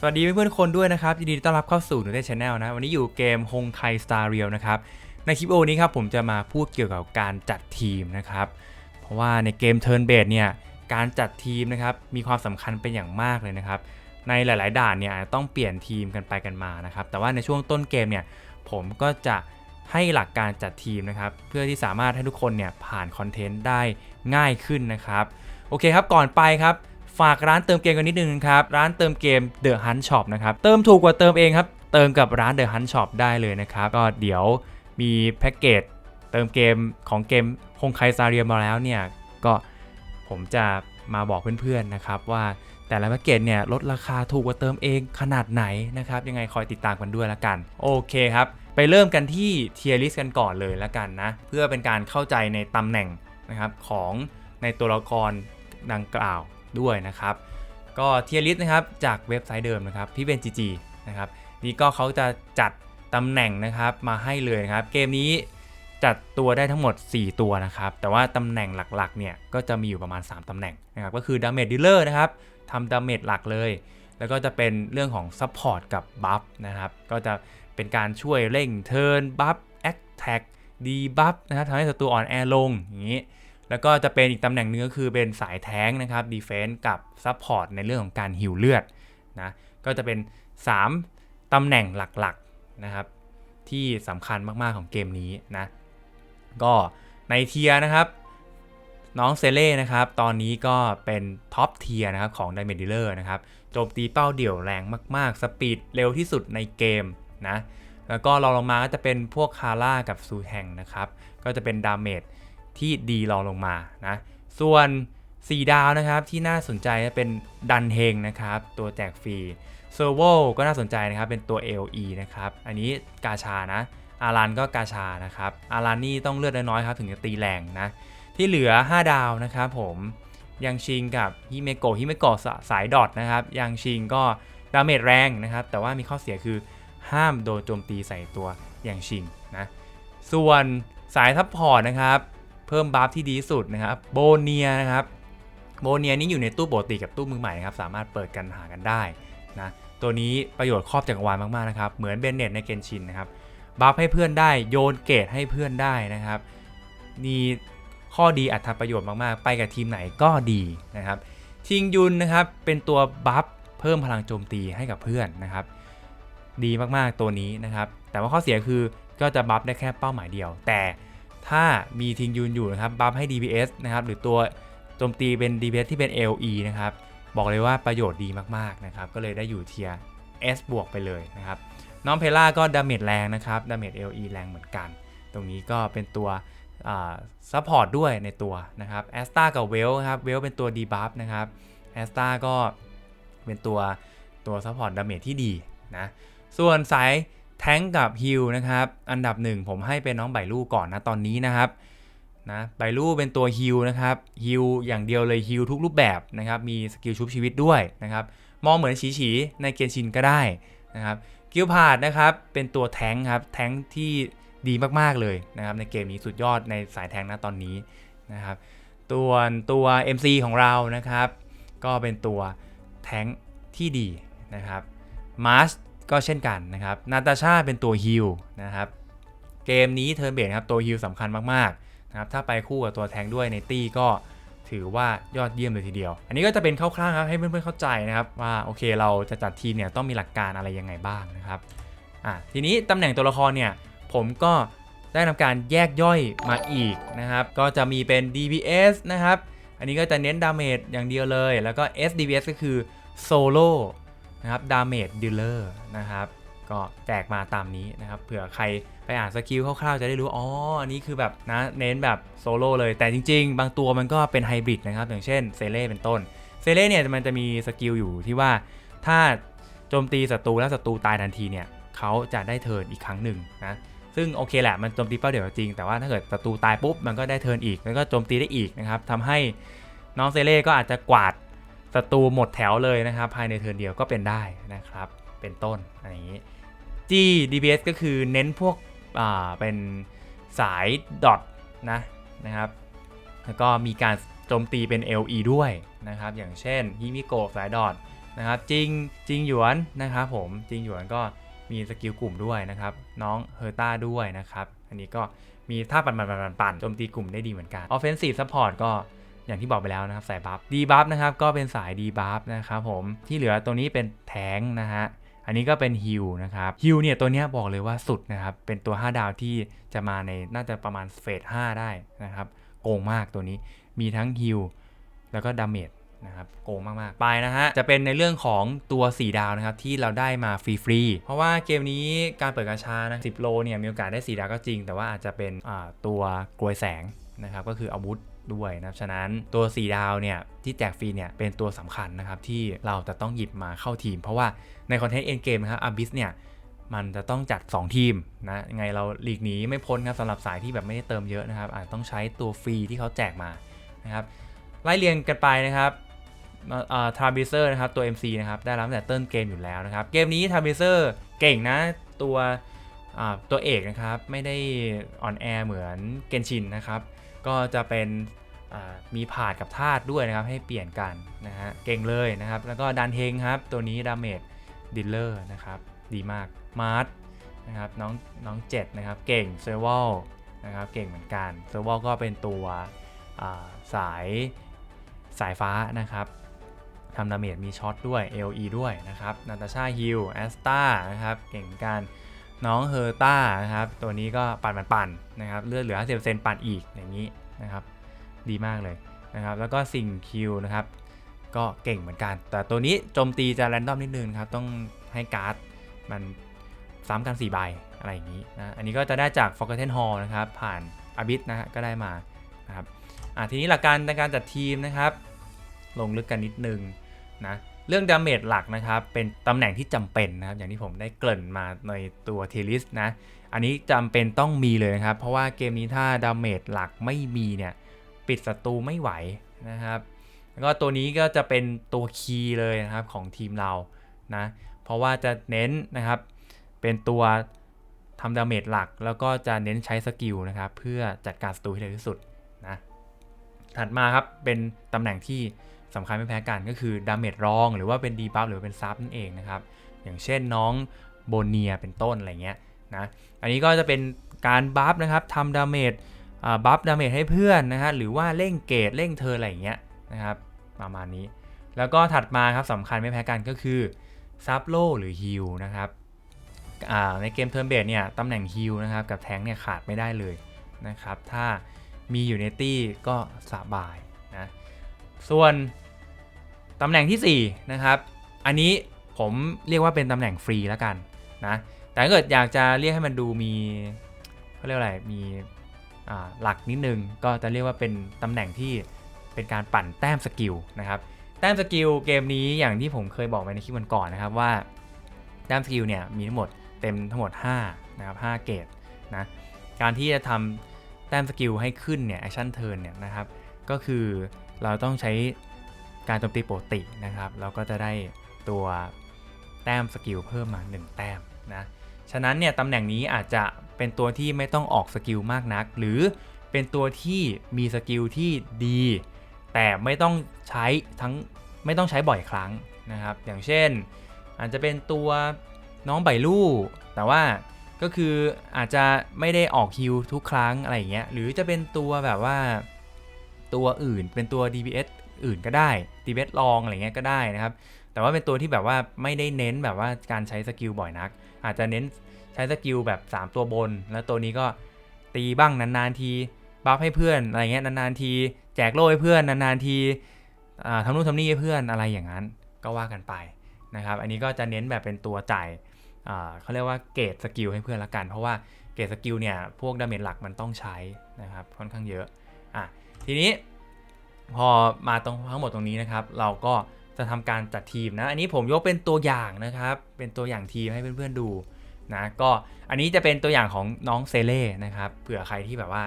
สวัสดีเพื่อนๆคนด้วยนะครับยินดีต้อนรับเข้าสู่หนูได้ชาแนลนะวันนี้อยู่เกมฮงไคสตาร์เรียลนะครับในคลิปโอนี้ครับผมจะมาพูดเกี่ยวกับการจัดทีมนะครับเพราะว่าในเกมเทิร์นเบสเนี่ยการจัดทีมนะครับมีความสำคัญเป็นอย่างมากเลยนะครับในหลาย ๆ ด่านเนี่ยอาจจะต้องเปลี่ยนทีมกันไปกันมานะครับแต่ว่าในช่วงต้นเกมเนี่ยผมก็จะให้หลักการจัดทีมนะครับเพื่อที่สามารถให้ทุกคนเนี่ยผ่านคอนเทนต์ได้ง่ายขึ้นนะครับโอเคครับก่อนไปครับ ฝากร้านเติมเกมกันนิดนึงครับ ร้านเติมเกม The Hunt Shop นะครับ เติมถูกกว่าเติมเองครับ เติมกับร้าน The Hunt Shop ได้เลยนะครับ ก็เดี๋ยวมีแพ็กเกจเติมเกมของเกมคงไคซาเรียมาแล้วเนี่ย ก็ผมจะมาบอกเพื่อนๆนะครับว่าแต่ละแพ็กเกจเนี่ยลดราคาถูกกว่าเติมเองขนาดไหนนะครับ ยังไงคอยติดตามกันด้วยละกัน โอเคครับ ไปเริ่มกันที่เทียร์ลิสกันก่อนเลยละกันนะ เพื่อเป็นการเข้าใจในตำแหน่งนะครับของในตัวละครดังกล่าว ด้วยนะครับ ก็เทียร์ลิสนะครับจากเว็บไซต์เดิมนะครับพี่เบนจีจีนะครับนี่ก็เขาจะจัดตำแหน่งนะครับมาให้เลยนะครับ เกมนี้จัดตัวได้ทั้งหมด 4 ตัวนะครับ แต่ว่าตำแหน่งหลักๆเนี่ยก็จะมีอยู่ประมาณ 3ตำแหน่งนะครับ ก็คือดาเมจดีลเลอร์นะครับทำดาเมจหลักเลย แล้วก็จะเป็นเรื่องของซัพพอร์ตกับบัฟนะครับ ก็จะเป็นการช่วยเร่งเทิร์นบัฟแอคแท็กดีบัฟนะครับทำให้ศัตรูอ่อนแอลงอย่างนี้ แล้วก็จะเป็นอีกตำแหน่งหนึงก็คือเป็นสายแท้งนะครับดีเฟน s ์กับซัพพอร์ตในเรื่องของการฮิวเลือดนะก็จะเป็น 3 ตำแหน่งหลักๆนะครับที่สำคัญมากๆของเกมนี้นะก็ในเทียนะครับน้องเซเล่นะครับตอนนี้ก็เป็นท็อปเทียนะครับของ d ด m a g e Dealer นะครับโจมตีเป้าเดี่ยวแรงมาก ๆ สปีดเร็วที่สุดในเกมนะแล้วก็รองลงมาก็จะเป็นพวกคาร่ากับซูแฮงนะครับก็จะเป็นดาเมจ ที่ดีรองลงมานะส่วน 4 ดาวนะครับที่น่าสนใจเป็นดันเฮงนะครับตัวแจกฟรีเซอร์โวก็น่าสนใจนะครับเป็นตัว LE นะครับอันนี้กาชานะอารันก็กาชานะครับอารันนี่ต้องเลือดน้อยๆครับถึงจะตีแรงนะที่เหลือ 5 ดาวนะครับผมยังชิงกับฮิเมโกะฮิเมโกะสายดอทนะครับยังชิงก็ดาเมจแรงนะครับแต่ว่ามีข้อเสียคือห้ามโดนโจมตีใส่ตัวย่างชิงนะส่วนสายซัพพอร์ตนะครับ เพิ่มบัฟที่ดีสุดนะครับโบเนียนะครับโบเนียนี่อยู่ในตู้ปกติกับตู้มือใหม่ครับสามารถเปิดกันหากันได้นะตัวนี้ประโยชน์ครอบจักรวาลมากๆนะครับเหมือนเบนเน็ตในเกนชินนะครับบัฟให้เพื่อนได้โยนเกตให้เพื่อนได้นะครับมีข้อดีอัตประโยชน์มากๆ ไปกับทีมไหนก็ดีนะครับทิงยุนนะครับเป็นตัวบัฟเพิ่มพลังโจมตีให้กับเพื่อนนะครับ ดีมากๆตัวนี้นะครับ แต่ว่าข้อเสียคือก็จะบัฟได้แค่เป้าหมายเดียว แต่ ถ้ามีทิงยูนอยู่นะครับบัฟให้ DPS นะครับหรือตัวโจมตีเป็น DPS ที่เป็น LE นะครับบอกเลยว่าประโยชน์ดีมากๆนะครับก็เลยได้อยู่เทีย S บวกไปเลยนะครับน้องเพล่าก็ดาเมจแรงนะครับดาเมจ LE แรงเหมือนกัน ตรงนี้ก็เป็นตัวซัพพอร์ตด้วยในตัวนะครับแอสตากับเวลครับเวลเป็นตัวดีบัฟนะครับแอสตาก็เป็นตัวตัวซัพพอร์ตดาเมจที่ดีนะส่วนสาย แท้งกับฮิลนะครับ อันดับหนึ่งผมให้เป็นน้องไบลูก่อนนะตอนนี้นะครับนะไบลูเป็นตัวฮิลนะครับฮิลอย่างเดียวเลยฮิลทุกรูปแบบนะครับ มีสกิลชุบชีวิตด้วยนะครับ มองเหมือนฉีฉีในเกนชินก็ได้นะครับกิลพาดนะครับ เป็นตัวแท้งครับ แท้งที่ดีมากๆเลยนะครับ ในเกมนี้สุดยอดในสายแท้งนะตอนนี้นะครับตัวตัว MC ของเรานะครับ ก็เป็นตัวแท้งที่ดีนะครับมาร์ช ก็เช่นกันนะครับนาตาชาเป็นตัวฮิลนะครับเกมนี้เทิร์นเบสครับตัวฮิลสำคัญมากๆนะครับถ้าไปคู่กับตัวแทงด้วยในตี้ก็ถือว่ายอดเยี่ยมเลยทีเดียว อันนี้ก็จะเป็นคร่าวๆครับให้เพื่อนๆเข้าใจนะครับว่าโอเคเราจะจัดทีมเนี่ยต้องมีหลักการอะไรยังไงบ้างนะครับอะทีนี้ตำแหน่งตัวละครเนี่ยผมก็ได้ทำการแยกย่อยมาอีกนะครับ ก็จะมีเป็น DPS นะครับ อันนี้ก็จะเน้นดาเมจอย่างเดียวเลย แล้วก็ SDPS ก็คือโซโล่ นะครับดาเมจดีลเลอร์นะครับก็แจกมาตามนี้นะครับเผื่อใครไปอ่านสกิลคร่าวๆจะได้รู้อ๋ออันนี้คือแบบนะเน้นแบบโซโล่เลยแต่จริง ๆ บางตัวมันก็เป็นไฮบริดนะครับอย่างเช่นเซเล่เป็นต้นเซเล่เนี่ยมันจะมีสกิลอยู่ที่ว่าถ้าโจมตีศัตรูแล้วศัตรูตายทันทีเนี่ยเขาจะได้เทิร์นอีกครั้งหนึ่งนะซึ่งโอเคแหละมันโจมตีเป้าเดียวจริงแต่ว่าถ้าเกิดศัตรูตายปุ๊บมันก็ได้เทิร์นอีกแล้วก็โจมตีได้อีกนะครับทำให้น้องเซเล่ก็อาจจะกวาด ศัตรูหมดแถวเลยนะครับ ภายในเทิร์นเดียวก็เป็นได้นะครับ เป็นต้นอะไรอย่างนี้ G DPS ก็คือเน้นพวกอ่าเป็นสายดอทนะนะครับ แล้วก็มีการโจมตีเป็น LE ด้วยนะครับ อย่างเช่นฮิมิโกะสายดอทนะครับจิงจิงหยวนนะครับผมจิงหยวนก็มีสกิลกลุ่มด้วยนะครับ น้องเฮอร์ต้าด้วยนะครับ อันนี้ก็มีท่าปั่นปั่นปั่นปั่นโจมตีกลุ่มได้ดีเหมือนกัน Offensive Support ก็ อย่างที่บอกไปแล้วนะครับสายบัฟดีบัฟนะครับก็เป็นสายดีบัฟนะครับผมที่เหลือตัวนี้เป็นแทงนะฮะอันนี้ก็เป็นฮิลนะครับฮิลเนี่ยตัวเนี้ยบอกเลยว่าสุดนะครับเป็นตัว 5 ดาวที่จะมาในน่าจะประมาณเฟส5ได้นะครับโกงมากตัวนี้มีทั้งฮิลแล้วก็ดาเมจ นะครับโกงมากๆ ไปนะฮะ จะเป็นในเรื่องของตัว 4 ดาวนะครับ ที่เราได้มาฟรีๆ เพราะว่าเกมนี้การเปิดกาชานะ10โลเนี่ยมีโอกาสได้ 4 ดาวก็จริง แต่ว่าอาจจะเป็นตัวกลวยแสงนะครับก็คืออาวุธด้วยนะครับฉะนั้นตัว 4 ดาวเนี่ยที่แจกฟรีเนี่ยเป็นตัวสำคัญนะครับที่เราจะต้องหยิบมาเข้าทีม เพราะว่าในคอนเทนต์เอ็นเกมนะครับอาบิสเนี่ยมันจะต้องจัด 2 ทีมนะยังไงเราหลีกหนีไม่พ้นครับสำหรับสายที่แบบไม่ได้เติมเยอะนะครับอาจต้องใช้ตัวฟรีที่เขาแจกมานะครับไล่เรียงกันไปนะครับ ทาร์บิเซอร์นะครับตัว MC นะครับได้รับแต่ต้นเกมอยู่แล้วนะครับ เกมนี้ทาร์บิเซอร์เก่งนะตัวตัวเอกนะครับไม่ได้อ่อนแอเหมือนเกนชินนะครับ ก็จะเป็นมีผาดกับธาตุด้วยนะครับให้เปลี่ยนกันนะฮะเก่งเลยนะครับ แล้วก็ดันเฮงครับ ตัวนี้ดาเมจดิลเลอร์นะครับดีมากมาร์ทนะครับน้องน้องเจ็ดนะครับเก่งเซอร์วอลนะครับเก่งเหมือนกันเซอร์วอลก็เป็นตัวสายสายฟ้านะครับ ทำดาเมจมีช็อตด้วย LE ด้วยนะครับนาตาชาฮิลแอสตานะครับเก่งเหมือนกันน้องเฮอร์ต้านะครับตัวนี้ก็ปั่นปั่นปั่นนะครับเลือดเหลือ50%ปั่นอีกอย่างนี้นะครับดีมากเลยนะครับแล้วก็สิ่งคิวนะครับก็เก่งเหมือนกัน แต่ตัวนี้โจมตีจะแรนดอมนิดนึงครับต้องให้การ์ดมันซ้ำกัน4ใบอะไรอย่างนี้นะอันนี้ก็จะได้จาก Forgotten Hall นะครับผ่านอาบิสนะฮะก็ได้มานะครับอะทีนี้หลักการในการจัดทีมนะครับ ลงลึกกันนิดนึง นะเรื่องดาเมจหลักนะครับเป็นตำแหน่งที่จำเป็นนะครับอย่างที่ผมได้เกริ่นมาในตัวเทลิสนะอันนี้จำเป็นต้องมีเลยนะครับ เพราะว่าเกมนี้ถ้าดาเมจหลักไม่มีเนี่ยปิดศัตรูไม่ไหวนะครับแล้วก็ตัวนี้ก็จะเป็นตัวคีย์เลยนะครับของทีมเรานะเพราะว่าจะเน้นนะครับเป็นตัวทำดาเมจหลัก แล้วก็จะเน้นใช้สกิลนะครับเพื่อจัดการศัตรูให้เร็วที่สุดนะถัดมาครับเป็นตำแหน่งที่ สำคัญไม่แพ้กันก็คือดาเมจรองหรือว่าเป็นดีบัฟหรือเป็นซับนั่นเองนะครับ อย่างเช่นน้องโบเนียเป็นต้นอะไรเงี้ยนะอันนี้ก็จะเป็นการบัฟนะครับทำดาเมจบัฟดาเมจให้เพื่อนนะฮะหรือว่าเร่งเกรดเร่งเธออะไรเงี้ยนะครับประมาณนี้ แล้วก็ถัดมาครับสำคัญไม่แพ้กันก็คือซับโลหรือฮิลนะครับในเกมเทิร์นเบดเนี่ยตำแหน่งฮิลนะครับกับแทงเนี่ยขาดไม่ได้เลยนะครับถ้ามีอยู่ในตี้ก็สบายนะ ส่วนตำแหน่งที่ 4 นะครับ อันนี้ผมเรียกว่าเป็นตำแหน่งฟรีแล้วกันนะ แต่ถ้าเกิดอยากจะเรียกให้มันดูมีเขาเรียกอะไร มีหลักนิดนึง ก็จะเรียกว่าเป็นตำแหน่งที่เป็นการปั่นแต้มสกิลนะครับ แต้มสกิลเกมนี้อย่างที่ผมเคยบอกไปในคลิปวันก่อนนะครับว่าแต้มสกิลเนี่ยมีทั้งหมดเต็มทั้งหมด5นะครับ5เกตนะ การที่จะทำแต้มสกิลให้ขึ้นเนี่ยแอคชั่นเทิร์นเนี่ยนะครับ ก็คือเราต้องใช้การโจมตีปกตินะครับ เราก็จะได้ตัวแต้มสกิลเพิ่มมา 1 แต้มนะ ฉะนั้นเนี่ยตำแหน่งนี้อาจจะเป็นตัวที่ไม่ต้องออกสกิลมากนัก หรือเป็นตัวที่มีสกิลที่ดี แต่ไม่ต้องใช้ทั้งไม่ต้องใช้บ่อยครั้งนะครับ อย่างเช่น อาจจะเป็นตัวน้องไบลู่ แต่ว่าก็คืออาจจะไม่ได้ออกฮิลทุกครั้งอะไรอย่างเงี้ย หรือจะเป็นตัวแบบว่า ตัวอื่นเป็นตัว DPS อื่นก็ได้ DPS ลองอะไรเงี้ยก็ได้นะครับ แต่ว่าเป็นตัวที่แบบว่าไม่ได้เน้นแบบว่าการใช้สกิลบ่อยนัก อาจจะเน้นใช้สกิลแบบ 3 ตัวบน แล้วตัวนี้ก็ตีบ้างนานๆทีบัฟให้เพื่อนอะไรเงี้ยนานๆที แจกโล่ให้เพื่อนนานๆทีทำนู่นทำนี่ให้เพื่อนอะไรอย่างนั้นก็ว่ากันไปนะครับ อันนี้ก็จะเน้นแบบเป็นตัวจ่ายเขาเรียกว่าเกรดสกิลให้เพื่อนละกัน เพราะว่าเกรดสกิลเนี่ยพวกดาเมจหลักมันต้องใช้นะครับค่อนข้างเยอะอะ ทีนี้พอมาตรงทั้งหมดตรงนี้นะครับ เราก็จะทำการจัดทีมนะ อันนี้ผมยกเป็นตัวอย่างนะครับ เป็นตัวอย่างทีมให้เพื่อนๆดูนะ ก็อันนี้จะเป็นตัวอย่างของน้องเซเล่นะครับ เผื่อใครที่แบบว่า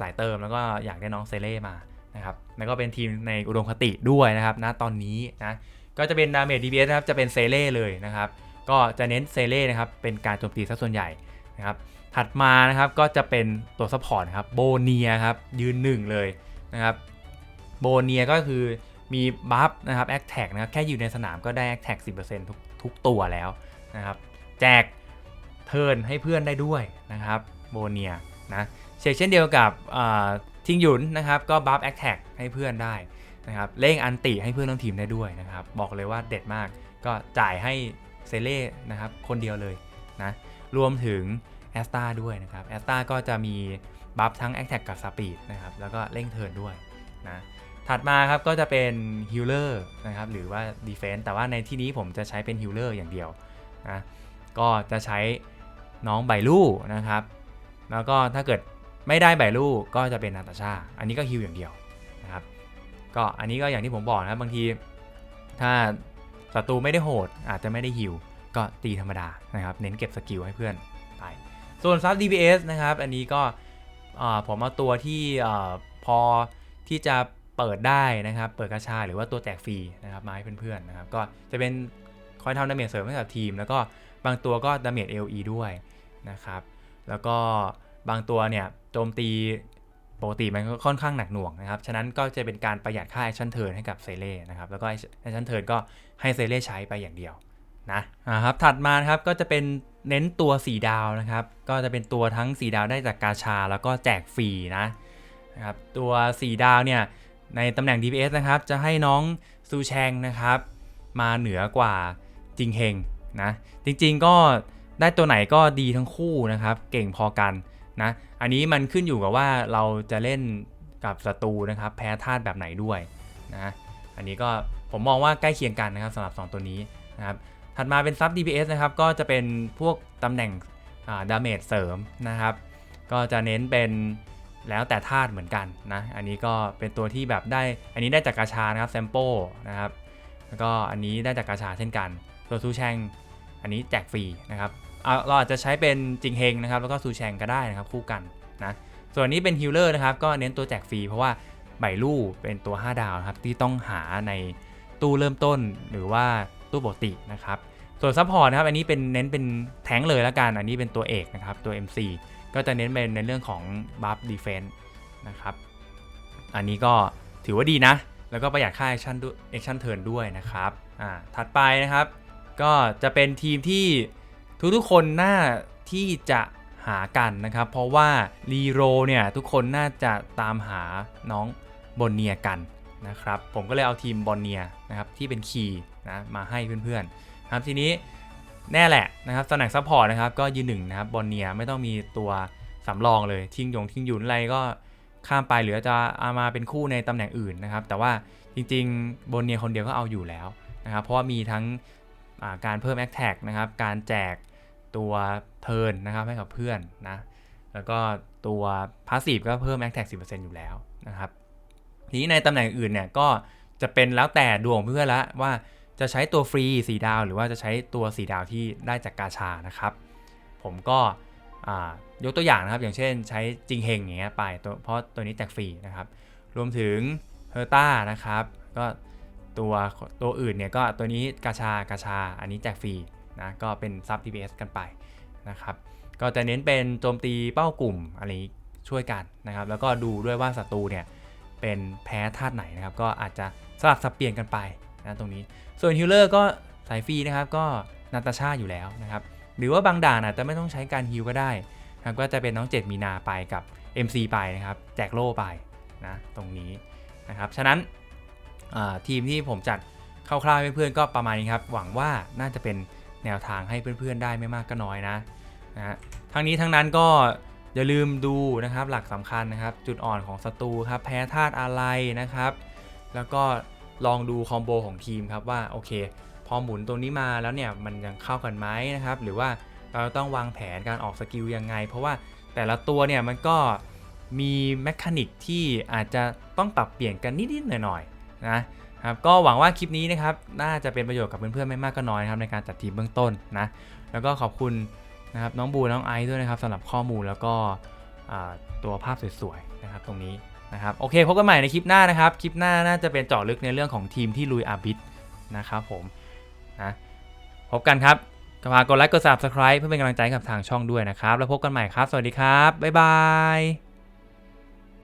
สายเติมแล้วก็อยากได้น้องเซเล่มานะครับ แล้วก็เป็นทีมในอุดมคติด้วยนะครับณตอนนี้นะ ก็จะเป็นดาเมจดีเนะครับ จะเป็นเซเล่เลยนะครับ ก็จะเน้นเซเล่นะครับ เป็นการโจมตีซะส่วนใหญ่ นะครับถัดมานะครับก็จะเป็นตัวซัพพอร์ตครับโบเนียครับยืนหนึ่งเลยนะครับโบเนียก็คือมีบัฟนะครับแอคแท็กนะครับแค่อยู่ในสนามก็ได้แอคแท็ก10%ทุกทุกตัวแล้วนะครับแจกเทิร์นให้เพื่อนได้ด้วยนะครับโบเนียนะเชกเช่นเดียวกับทิงหยุนนะครับก็บัฟแอคแท็กให้เพื่อนได้นะครับเร่งอันติให้เพื่อนทั้งทีมได้ด้วยนะครับบอกเลยว่าเด็ดมากก็จ่ายให้เซเล่นะครับคนเดียวเลยนะ รวมถึงแอสตาด้วยนะครับแอสตาก็จะมีบัฟทั้งแอคแท็กกับสปีดนะครับ แล้วก็เร่งเทิร์นด้วยนะ ถัดมาครับก็จะเป็นฮิลเลอร์นะครับ หรือว่าดีเฟนต์แต่ว่าในที่นี้ผมจะใช้เป็นฮิลเลอร์อย่างเดียวนะ ก็จะใช้น้องไบลู่นะครับ แล้วก็ถ้าเกิดไม่ได้ไบลู่ก็จะเป็นนาตาชา อันนี้ก็ฮิลอย่างเดียวนะครับ ก็อันนี้ก็อย่างที่ผมบอกนะครับบางที ถ้าศัตรูไม่ได้โหดอาจจะไม่ได้ฮิล ก็ตีธรรมดานะครับเน้นเก็บสกิลให้เพื่อนไป ส่วนซับ DPS นะครับ อันนี้ก็ผมเอาตัวที่พอที่จะเปิดได้นะครับ เปิดกระชาหรือว่าตัวแจกฟรีนะครับมาให้เพื่อนๆนะครับ ก็จะเป็นคอยทำดาเมจเสริมให้กับทีม แล้วก็บางตัวก็ดาเมจ LE ด้วยนะครับ แล้วก็บางตัวเนี่ยโจมตีปกติมันก็ค่อนข้างหนักหน่วงนะครับ ฉะนั้นก็จะเป็นการประหยัดค่าแอคชั่นเทิร์นให้กับเซเล่นะครับ แล้วก็แอคชั่นเทิร์นก็ให้เซเล่ใช้ไปอย่างเดียว นะอ่าครับถัดมาครับก็จะเป็นเน้นตัว 4 ดาวนะครับ ก็จะเป็นตัวทั้ง 4 ดาวได้จากกาชาแล้วก็แจกฟรีนะนะครับตัว 4 ดาวเนี่ยในตำแหน่ง DPS นะครับ จะให้น้องซูแชงนะครับ มาเหนือกว่าจิงเฮงนะจริงๆก็ได้ตัวไหนก็ดีทั้งคู่นะครับ เก่งพอกันนะอันนี้มันขึ้นอยู่กับว่าเราจะเล่นกับศัตรูนะครับ แพ้ธาตุแบบไหนด้วยนะอันนี้ก็ผมมองว่าใกล้เคียงกันนะครับสำหรับ 2 ตัวนี้นะครับ ถัดมาเป็นซับ DPS นะครับ ก็จะเป็นพวกตำแหน่งดาเมจเสริมนะครับ ก็จะเน้นเป็นแล้วแต่ธาตุเหมือนกันนะ อันนี้ก็เป็นตัวที่แบบได้ อันนี้ได้จากกาชานะครับแซมโปนะครับ แล้วก็อันนี้ได้จากกาชาเช่นกันส่วซูแชงอันนี้แจกฟรีนะครับเราอาจจะใช้เป็นจิงเฮงนะครับ แล้วก็ซูแชงก็ได้นะครับคู่กันนะ ส่วนนี้เป็นฮิลเลอร์นะครับ ก็เน้นตัวแจกฟรีเพราะว่าใบลู่เป็นตัว 5 ดาวครับที่ต้องหาในตู้เริ่มต้นหรือว่า ตู้ปกตินะครับ ส่วนซัพพอร์ตนะครับ อันนี้เป็นเน้นเป็นแทงเลยละกัน อันนี้เป็นตัวเอกนะครับ ตัว MC ก็จะเน้นเป็นในเรื่องของบัฟดีเฟนส์นะครับ อันนี้ก็ถือว่าดีนะ แล้วก็ประหยัดค่าแอคชั่นด้วยแอคชั่นเทิร์นด้วยนะครับ อ่า ถัดไปนะครับ ก็จะเป็นทีมที่ทุกๆคนน่าที่จะหากันนะครับ เพราะว่ารีโรเนี่ยทุกคนน่าจะตามหาน้องบนเนียกัน นะครับ ผมก็เลยเอาทีมบอนเนียนะครับที่เป็นคีย์นะมาให้เพื่อนๆครับทีนี้แน่แหละนะครับตำแหน่งซัพพอร์ตนะครับก็ยืนหนึ่งนะครับบอนเนียไม่ต้องมีตัวสำรองเลยทิ้งยงทิ้งหยุนอะไรก็ข้ามไปหรือจะเอามาเป็นคู่ในตำแหน่งอื่นนะครับ แต่ว่าจริงๆบอนเนียคนเดียวก็เอาอยู่แล้วนะครับ เพราะว่ามีทั้งาการเพิ่มแอคแท็กนะครับ การแจกตัวเทิร์นนะครับให้กับเพื่อนนะ แล้วก็ตัวพาสซีฟก็เพิ่ม a อ t แท็ก10%อยู่แล้วนะครับ ทีนี้ในตำแหน่งอื่นเนี่ยก็จะเป็นแล้วแต่ดวงเพื่อนละว่าจะใช้ตัวฟรี 4 ดาว หรือว่าจะใช้ตัว4ดาวที่ได้จากกาชานะครับ ผมก็ยกตัวอย่างนะครับ อย่างเช่นใช้จิงเฮงอย่างเงี้ยไปตัวเพราะตัวนี้แจกฟรีนะครับ รวมถึงเฮอร์ต้านะครับ ก็ตัวตัวอื่นเนี่ยก็ตัวนี้กาชากาชา อันนี้แจกฟรีนะก็เป็นซับ TPS กันไปนะครับ ก็จะเน้นเป็นโจมตีเป้ากลุ่มอะไรช่วยกันนะครับ แล้วก็ดูด้วยว่าศัตรูเนี่ย เป็นแพ้ธาตุไหนนะครับ ก็อาจจะสลับสับเปลี่ยนกันไปนะตรงนี้ ส่วนฮิลเลอร์ก็สายฟรีนะครับ ก็นาตาชาอยู่แล้วนะครับ หรือว่าบางด่านอาจจะไม่ต้องใช้การฮิลก็ได้ครับก็จะเป็นน้องเจ็ดมีนาไปกับ MC ไปนะครับ แจกโล่ไปนะตรงนี้นะครับ ฉะนั้นทีมที่ผมจัดคร่าวๆให้เพื่อนๆก็ประมาณนี้ครับ หวังว่าน่าจะเป็นแนวทางให้เพื่อนๆได้ไม่มากก็น้อยนะนะฮะทั้งนี้ทั้งนั้นก็ อย่าลืมดูนะครับหลักสำคัญนะครับ จุดอ่อนของศัตรูครับแพ้ธาตุอะไรนะครับ แล้วก็ลองดูคอมโบของทีมครับว่าโอเค พอหมุนตัวนี้มาแล้วเนี่ยมันยังเข้ากันไหมนะครับ หรือว่าเราต้องวางแผนการออกสกิลยังไง เพราะว่าแต่ละตัวเนี่ยมันก็มีแมคานิกที่อาจจะต้องปรับเปลี่ยนกันนิดๆหน่อยๆนะครับก็หวังว่าคลิปนี้นะครับน่าจะเป็นประโยชน์กับเพื่อนๆไม่มากก็น้อยนะครับในการจัดทีมเบื้องต้นนะแล้วก็ขอบคุณ นะครับน้องบูน้องไอซ์ด้วยนะครับสำหรับข้อมูลแล้วก็ตัวภาพสวยๆนะครับตรงนี้นะครับโอเคพบกันใหม่ในคลิปหน้านะครับ คลิปหน้าน่าจะเป็นเจาะลึกในเรื่องของทีมที่ลุยอาบิทนะครับผมนะพบกันครับฝากกดไลค์กด subscribe เพื่อเป็นกำลังใจกับทางช่องด้วยนะครับ แล้วพบกันใหม่ครับ สวัสดีครับ บ๊ายบาย